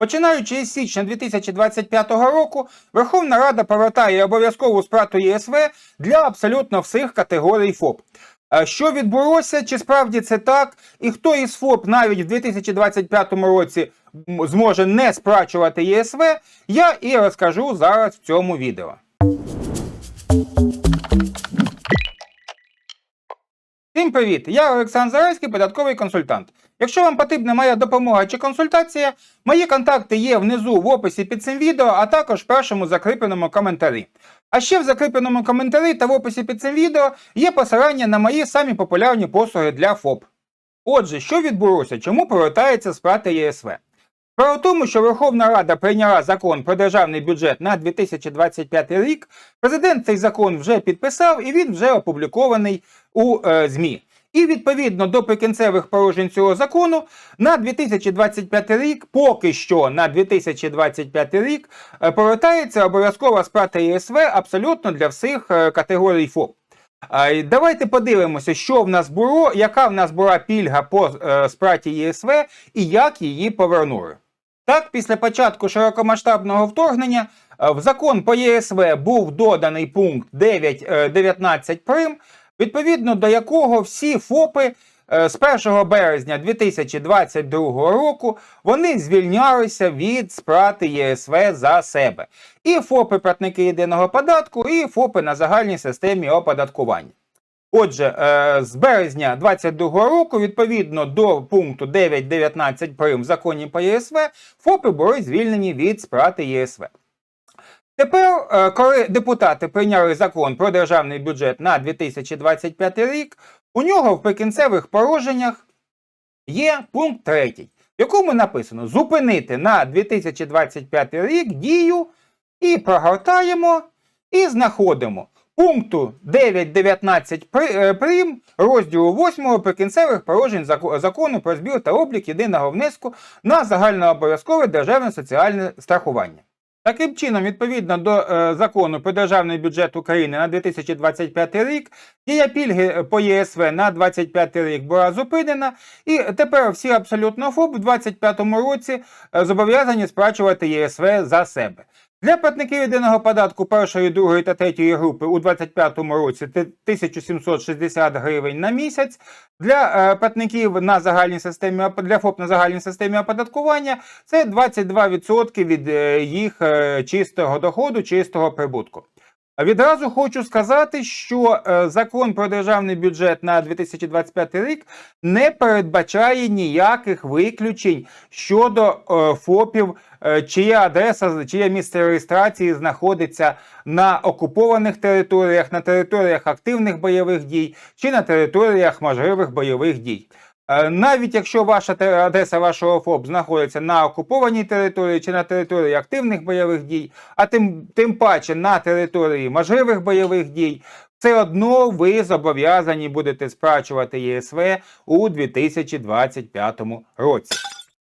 Починаючи із січня 2025 року, Верховна Рада повертає обов'язкову сплату ЄСВ для абсолютно всіх категорій ФОП. Що відбулося, чи справді це так, і хто із ФОП навіть в 2025 році зможе не сплачувати ЄСВ, я і розкажу зараз в цьому відео. Всім привіт! Я Олександр Зарайський, податковий консультант. Якщо вам потрібна моя допомога чи консультація, мої контакти є внизу в описі під цим відео, а також в першому закріпленому коментарі. А ще в закріпленому коментарі та в описі під цим відео є посилання на мої самі популярні послуги для ФОП. Отже, що відбулося? Чому повертається сплата ЄСВ? В тому, що Верховна Рада прийняла закон про державний бюджет на 2025 рік. Президент цей закон вже підписав і він вже опублікований у е, ЗМІ. І відповідно до прикінцевих положень цього закону на 2025 рік, поки що на 2025 рік, е, повертається обов'язкова сплата ЄСВ абсолютно для всіх е, категорій ФОП. Давайте подивимося, що в нас було, яка в нас була пільга по е, сплаті ЄСВ і як її повернули. Так, після початку широкомасштабного вторгнення е, в закон по ЄСВ був доданий пункт 9.19 прим, відповідно до якого всі ФОПи е, з 1 березня 2022 року вони звільнялися від сплати єСВ за себе. І ФОПи платники єдиного податку, і ФОПи на загальній системі оподаткування. Отже, е, з березня 2022 року, відповідно до пункту 9.19 прим законі по ЄСВ, ФОПи були звільнені від сплати ЄСВ. Тепер, е, коли депутати прийняли закон про державний бюджет на 2025 рік, у нього в прикінцевих положеннях є пункт 3, в якому написано зупинити на 2025 рік дію і прогортаємо і знаходимо пункту 9.19 при- е, прим розділу 8 прикінцевих положень зако- закону про збір та облік єдиного внеску на загальнообов'язкове державне соціальне страхування. Таким чином, відповідно до е, закону про державний бюджет України на 2025 рік, дія пільги по ЄСВ на 2025 рік була зупинена, і тепер всі абсолютно ФОП в 2025 році е, зобов'язані сплачувати ЄСВ за себе. Для платників єдиного податку першої, другої та третьої групи у 2025 році це 1760 гривень на місяць. Для е, платників на загальній системі для ФОП на загальній системі оподаткування це 22% від е, їх е, чистого доходу, чистого прибутку. Відразу хочу сказати, що е, закон про державний бюджет на 2025 рік не передбачає ніяких виключень щодо е, ФОПів, е, чия адреса, чиє місце реєстрації знаходиться на окупованих територіях, на територіях активних бойових дій чи на територіях можливих бойових дій. Е, Навіть якщо ваша адреса вашого ФОП знаходиться на окупованій території чи на території активних бойових дій, а тим, тим паче на території можливих бойових дій, все одно ви зобов'язані будете сплачувати ЄСВ у 2025 році.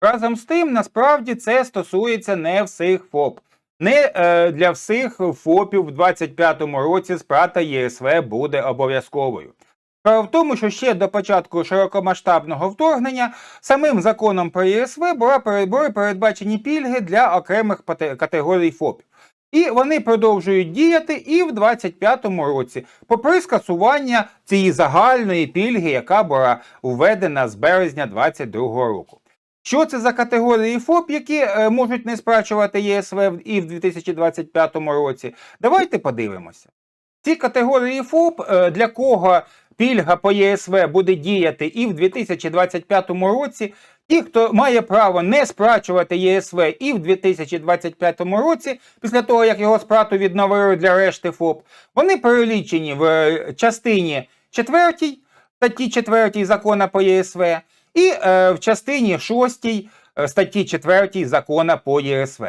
Разом з тим, насправді це стосується не всіх ФОП. Не е, для всіх ФОПів в 2025 році сплата ЄСВ буде обов'язковою. Справа в тому, що ще до початку широкомасштабного вторгнення самим законом про ЄСВ були передбачені пільги для окремих категорій ФОПів. І вони продовжують діяти і в 2025 році, попри скасування цієї загальної пільги, яка була введена з березня 2022 року. Що це за категорії ФОП, які е, можуть не сплачувати ЄСВ і в 2025 році? Давайте подивимося. Ці категорії ФОП, е, для кого пільга по ЄСВ буде діяти і в 2025 році, ті, хто має право не сплачувати ЄСВ і в 2025 році, після того як його сплату відновили для решти ФОП, вони перелічені в е, частині 4 статті 4 закону по ЄСВ і е, в частині 6 е, статті 4 закону по ЄСВ.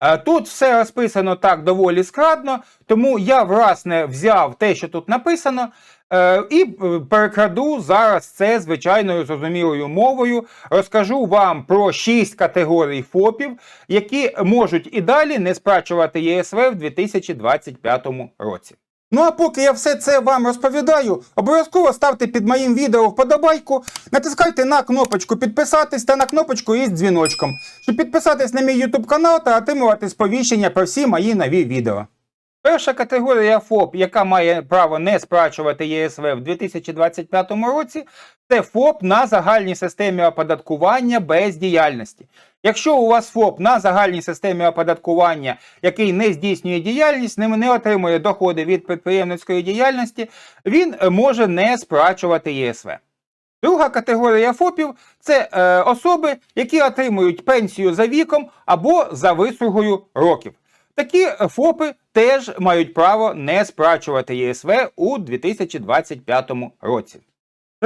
Е, Тут все розписано так доволі складно, тому я власне взяв те, що тут написано, е, і е, перекраду зараз це звичайною зрозумілою мовою. Розкажу вам про шість категорій ФОПів, які можуть і далі не сплачувати ЄСВ в 2025 році. Ну а поки я все це вам розповідаю, обов'язково ставте під моїм відео вподобайку, натискайте на кнопочку підписатись та на кнопочку із дзвіночком, щоб підписатись на мій YouTube канал та отримувати сповіщення про всі мої нові відео. Перша категорія ФОП, яка має право не сплачувати ЄСВ в 2025 році, це ФОП на загальній системі оподаткування без діяльності. Якщо у вас ФОП на загальній системі оподаткування, який не здійснює діяльність, не, отримує доходи від підприємницької діяльності, він е, може не сплачувати ЄСВ. Друга категорія ФОПів це е, особи, які отримують пенсію за віком або за вислугою років. Такі е, ФОПи теж мають право не сплачувати ЄСВ у 2025 році.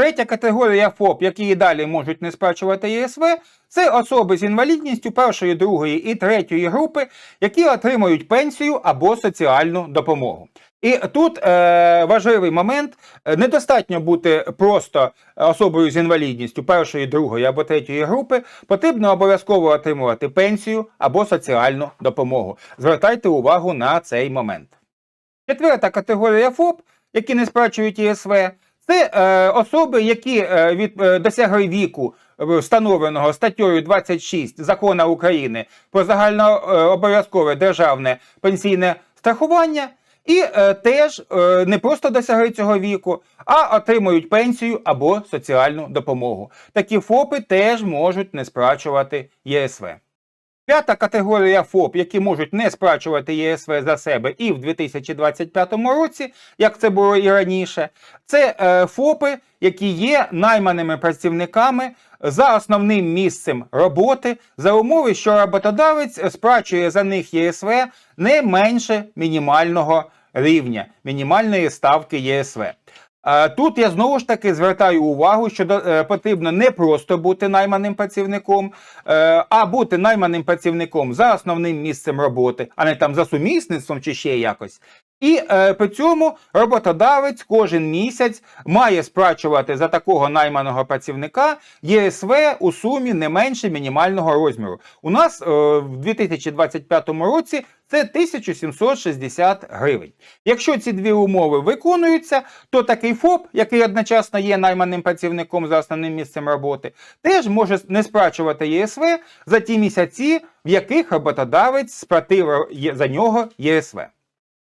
Третя категорія ФОП, які і далі можуть не сплачувати ЄСВ, це особи з інвалідністю першої, другої і третьої групи, які отримують пенсію або соціальну допомогу. І тут е, важливий момент: Е, недостатньо бути просто особою з інвалідністю першої, другої або третьої групи, потрібно обов'язково отримувати пенсію або соціальну допомогу. Звертайте увагу на цей момент. Четверта категорія ФОП, які не сплачують ЄСВ, це е, особи, які е, від, е, досягли віку, е, встановленого статтею 26 закону України про загальнообов'язкове державне пенсійне страхування, і е, теж е, не просто досягли цього віку, а отримують пенсію або соціальну допомогу. Такі ФОПи теж можуть не сплачувати ЄСВ. П'ята категорія ФОП, які можуть не сплачувати ЄСВ за себе і в 2025 році, як це було і раніше, це е, ФОПи, які є найманими працівниками за основним місцем роботи, за умови, що роботодавець сплачує за них ЄСВ не менше мінімального рівня, мінімальної ставки ЄСВ. Е, Тут я знову ж таки звертаю увагу, що е, потрібно не просто бути найманим працівником, е, а бути найманим працівником за основним місцем роботи, а не там за сумісництвом чи ще якось. І е, при цьому роботодавець кожен місяць має сплачувати за такого найманого працівника ЄСВ у сумі не менше мінімального розміру. У нас е, в 2025 році це 1760 гривень. Якщо ці дві умови виконуються, то такий ФОП, який одночасно є найманим працівником за основним місцем роботи, теж може не сплачувати ЄСВ за ті місяці, в яких роботодавець сплатив за нього ЄСВ.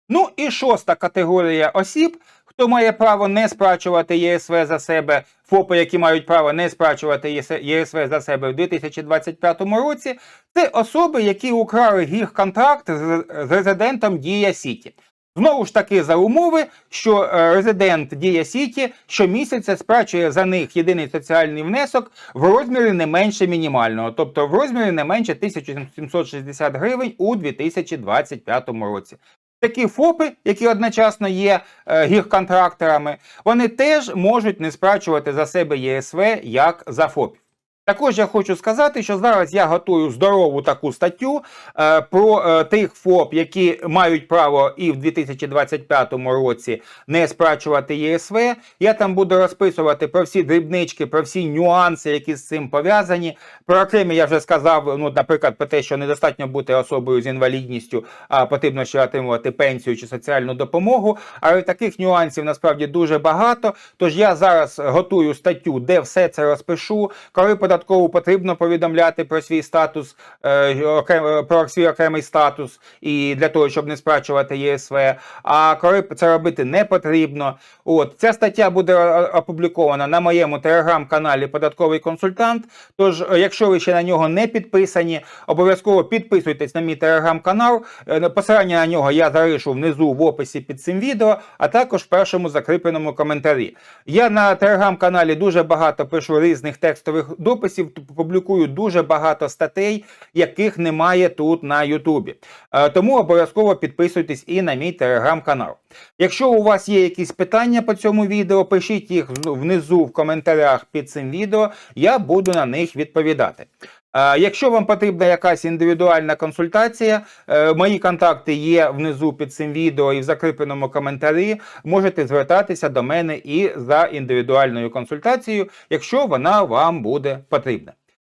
Ну і шоста категорія осіб, хто має право не сплачувати ЄСВ за себе, ФОПи, які мають право не сплачувати ЄСВ за себе в 2025 році, це особи, які украли гіг-контракт з з резидентом Дія Сіті. Знову ж таки, за умови, що е, резидент Дія Сіті щомісяця сплачує за них єдиний соціальний внесок в розмірі не менше мінімального, тобто в розмірі не менше 1760 гривень у 2025 році. Такі ФОПи, які одночасно є е, гіг-контракторами, вони теж можуть не сплачувати за себе ЄСВ як за ФОПів. Також я хочу сказати, що зараз я готую здорову таку статтю е, про е, тих ФОП, які мають право і в 2025 році не сплачувати ЄСВ. Я там буду розписувати про всі дрібнички, про всі нюанси, які з цим пов'язані. Про окремі я вже сказав, ну, наприклад, про те, що недостатньо бути особою з інвалідністю, а потрібно ще отримувати пенсію чи соціальну допомогу. Але таких нюансів насправді дуже багато. Тож я зараз готую статтю, де все це розпишу, коли податкову потрібно повідомляти про свій статус, е, про свій окремий статус і для того, щоб не сплачувати ЄСВ. А коли це робити не потрібно. От ця стаття буде опублікована на моєму телеграм-каналі Податковий консультант. Тож, е, якщо ви ще на нього не підписані, обов'язково підписуйтесь на мій телеграм-канал. Е, Посилання на нього я залишу внизу в описі під цим відео, а також в першому закріпленому коментарі. Я на телеграм-каналі дуже багато пишу різних текстових дописів, т- публікую дуже багато статей, яких немає тут на Ютубі. Е, Тому обов'язково підписуйтесь і на мій телеграм-канал. Якщо у вас є якісь питання по цьому відео, пишіть їх внизу в коментарях під цим відео, я буду на них відповідати. Е, Якщо вам потрібна якась індивідуальна консультація, е, мої контакти є внизу під цим відео і в закріпленому коментарі. Можете звертатися до мене і за індивідуальною консультацією, якщо вона вам буде потрібна.